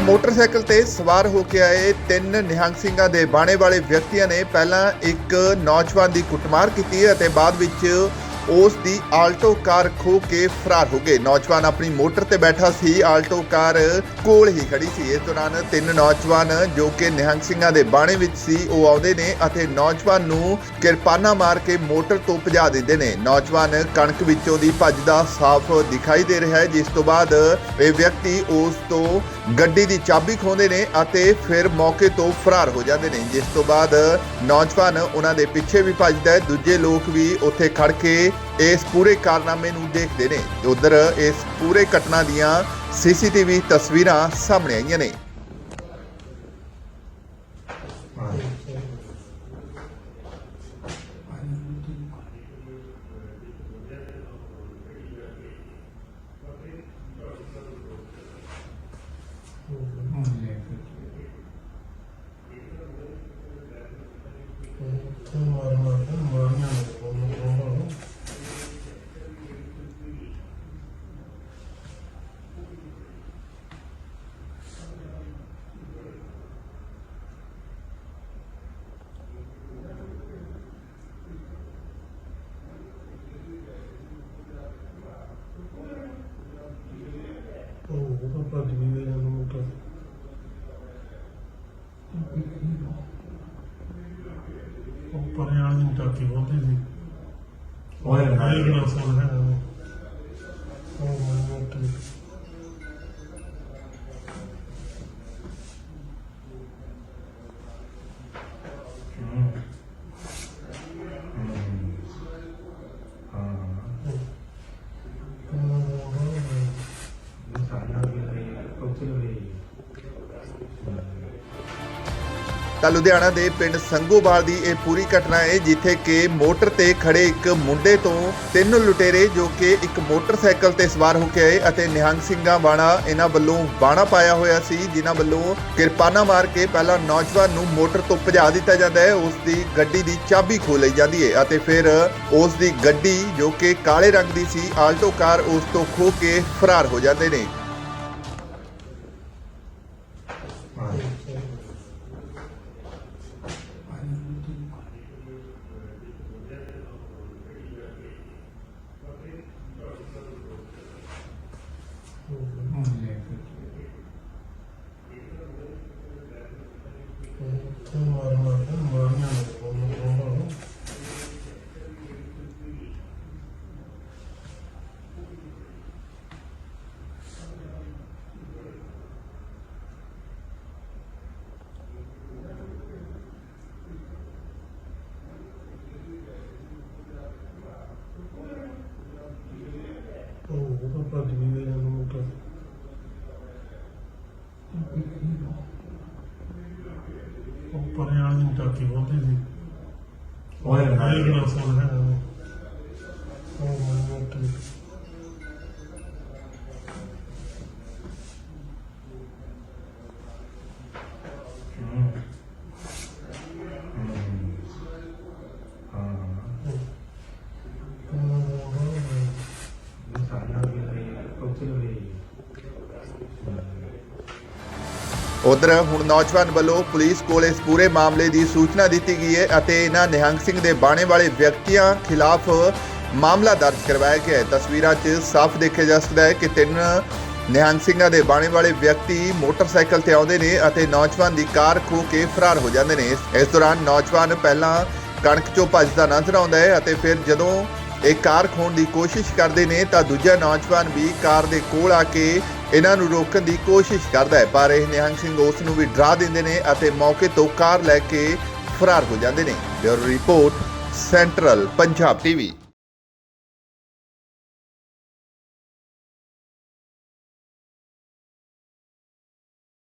Motorcycle ਤੇ ਸਵਾਰ ਹੋ ਕੇ ਆਏ ਤਿੰਨ ਨਿਹੰਗ ਸਿੰਘਾਂ ਦੇ ਬਾਣੇ ਵਾਲੇ ਵਿਅਕਤੀਆਂ ਨੇ ਪਹਿਲਾਂ ਇੱਕ ਨੌਜਵਾਨ ਦੀ ਕੁੱਟਮਾਰ ਕੀਤੀ ਅਤੇ ਬਾਅਦ ਵਿੱਚ ਉਸ ਦੀ ਆਲਟੋ ਕਾਰ ਖੋ ਕੇ ਫਰਾਰ ਹੋ ਗਏ। ਨੌਜਵਾਨ ਆਪਣੀ ਮੋਟਰ ਤੇ ਬੈਠਾ ਸੀ। ਆਲਟੋ ਕਾਰ ਕੋਲ ਹੀ ਖੜੀ ਸੀ। ਇਸ ਦੌਰਾਨ ਤਿੰਨ ਨੌਜਵਾਨ ਜੋ ਕਿ ਨਿਹੰਗ ਸਿੰਘਾਂ ਦੇ ਬਾਣੇ ਵਿੱਚ ਸੀ, ਉਹ ਆਉਂਦੇ ਨੇ ਅਤੇ ਨੌਜਵਾਨ ਨੂੰ ਕਿਰਪਾਨਾ ਮਾਰ ਕੇ ਮੋਟਰ ਤੋਂ ਭਜਾ ਦਿੰਦੇ ਨੇ। ਨੌਜਵਾਨ ਕਣਕ ਵਿੱਚੋਂ ਦੀ ਭੱਜਦਾ ਸਾਫ਼ ਦਿਖਾਈ ਦੇ ਰਿਹਾ ਹੈ, ਜਿਸ ਤੋਂ ਬਾਅਦ ਇਹ ਵਿਅਕਤੀ ਉਸ ਤੋਂ ਗੱਡੀ ਦੀ ਚਾਬੀ ਖੋਹਦੇ ਨੇ ਅਤੇ ਫਿਰ ਮੌਕੇ ਤੋਂ ਫਰਾਰ ਹੋ ਜਾਂਦੇ ਨੇ। ਜਿਸ ਤੋਂ ਬਾਅਦ ਨੌਜਵਾਨ ਉਹਨਾਂ ਦੇ ਪਿੱਛੇ ਵੀ ਭੱਜਦਾ ਹੈ। ਦੂਜੇ ਲੋਕ ਵੀ ਉੱਥੇ ਖੜ ਕੇ ਇਸ ਪੂਰੇ ਕਾਰਨਾਮੇ ਨੂੰ ਦੇਖਦੇ ਨੇ ਤੇ ਉਧਰ ਇਸ ਪੂਰੇ ਘਟਨਾ ਦੀਆਂ ਸੀਸੀਟੀਵੀ ਤਸਵੀਰਾਂ ਸਾਹਮਣੇ ਆਈਆਂ ਨੇ। ਮਾਰ ਮਾਰ ਕੇ ਮਾਰਨਾ ਨਹੀਂ ਉਹ ਤਾਂ ਭੱਜ ਵੀ ਗਿਆ ਜਦੋਂ ਮੋਟਰ ਉਹ ਪਰੇ ਵਾਲੀ ਨੂੰ ਟਾਕੀ ਬੋਲਦੇ ਸੀ। ਓਏ ਨਾ ਇਹ ਸੁਣ ਹੈ। ਉਹ ਮੈਂ ਮੋਟਰ ਤਾਂ ਲੁਧਿਆਣਾ ਦੇ ਪਿੰਡ ਸੰਗੋਵਾਲ ਦੀ ਇਹ ਪੂਰੀ ਘਟਨਾ ਹੈ, ਜਿੱਥੇ ਕਿ ਮੋਟਰ ਤੇ ਖੜੇ ਇੱਕ ਮੁੰਡੇ ਤੋਂ ਤਿੰਨ ਲੁਟੇਰੇ ਜੋ ਕਿ ਇੱਕ ਮੋਟਰਸਾਈਕਲ ਤੇ ਸਵਾਰ ਹੋ ਕੇ ਆਏ ਅਤੇ ਨਿਹੰਗ ਸਿੰਘਾਂ ਬਾਣਾ ਇਹਨਾਂ ਵੱਲੋਂ ਬਾਣਾ ਪਾਇਆ ਹੋਇਆ ਸੀ, ਜਿਨ੍ਹਾਂ ਵੱਲੋਂ ਕਿਰਪਾਨਾ ਮਾਰ ਕੇ ਪਹਿਲਾਂ ਨੌਜਵਾਨ ਨੂੰ ਮੋਟਰ ਤੋਂ ਭਜਾ ਦਿੱਤਾ ਜਾਂਦਾ ਹੈ, ਉਸ ਦੀ ਗੱਡੀ ਦੀ ਚਾਬੀ ਖੋ ਲਈ ਜਾਂਦੀ ਹੈ ਅਤੇ ਫਿਰ ਉਸ ਦੀ ਗੱਡੀ ਜੋ ਕਿ ਕਾਲੇ ਰੰਗ ਦੀ ਸੀ, ਆਲਟੋ ਕਾਰ ਉਸ ਤੋਂ ਖੋ ਕੇ ਫਰਾਰ ਹੋ ਜਾਂਦੇ ਨੇ। ਮਾਰ ਮਾਰ ਕੇ ਮਾਰਨਾ ਨਹੀਂ ਉਹ ਤਾਂ ਭੱਜ ਵੀ ਗਿਆ ਜਦੋਂ ਮੋਟਰ ਉਹ ਨੂੰ ਟਾਕੀ ਬੋਲਦੇ ਸੀ ਓਏ ਨਾ। ਇਹ ਬਣਾ ਸੁਣ ਉਧਰ ਹੁਣ ਨੌਜਵਾਨ ਵੱਲੋਂ ਪੁਲਿਸ ਕੋਲ ਇਸ ਪੂਰੇ ਮਾਮਲੇ ਦੀ ਸੂਚਨਾ ਦਿੱਤੀ ਗਈ ਹੈ ਅਤੇ ਇਹਨਾਂ ਨਿਹੰਗ ਸਿੰਘ ਦੇ ਬਾਣੇ ਵਾਲੇ ਵਿਅਕਤੀਆਂ ਖਿਲਾਫ ਮਾਮਲਾ ਦਰਜ ਕਰਵਾਇਆ ਗਿਆ ਹੈ। ਤਸਵੀਰਾਂ 'ਚ ਸਾਫ਼ ਦੇਖਿਆ ਜਾ ਸਕਦਾ ਹੈ ਕਿ ਤਿੰਨ ਨਿਹੰਗ ਸਿੰਘਾਂ ਦੇ ਬਾਣੇ ਵਾਲੇ ਵਿਅਕਤੀ ਮੋਟਰਸਾਈਕਲ ਤੇ ਆਉਂਦੇ ਨੇ ਅਤੇ ਨੌਜਵਾਨ ਦੀ ਕਾਰ ਖੋ ਕੇ ਫਰਾਰ ਹੋ ਜਾਂਦੇ ਨੇ। ਇਸ- ਦੌਰਾਨ ਨੌਜਵਾਨ ਪਹਿਲਾਂ ਕਣਕ 'ਚੋਂ ਭੱਜਦਾ ਨਜ਼ਰ ਆਉਂਦਾ ਹੈ ਅਤੇ ਫਿਰ ਜਦੋਂ ਇਹ ਕਾਰ ਖੋਣ ਦੀ ਕੋਸ਼ਿਸ਼ ਕਰਦੇ ਨੇ ਤਾਂ ਦੂਜਾ ਨੌਜਵਾਨ ਵੀ ਕਾਰ ਦੇ ਕੋਲ ਆ ਕੇ ਇਹਨਾਂ ਨੂੰ ਰੋਕਣ ਦੀ ਕੋਸ਼ਿਸ਼ ਕਰਦਾ ਹੈ, ਪਰ ਇਹ ਨਿਹੰਗ ਸਿੰਘ ਉਸ ਨੂੰ ਵੀ ਡਰਾ ਦਿੰਦੇ ਨੇ ਅਤੇ ਮੌਕੇ ਤੋਂ ਕਾਰ ਲੈ ਕੇ ਫਰਾਰ ਹੋ ਜਾਂਦੇ ਨੇ। Bureau report, central Punjab TV.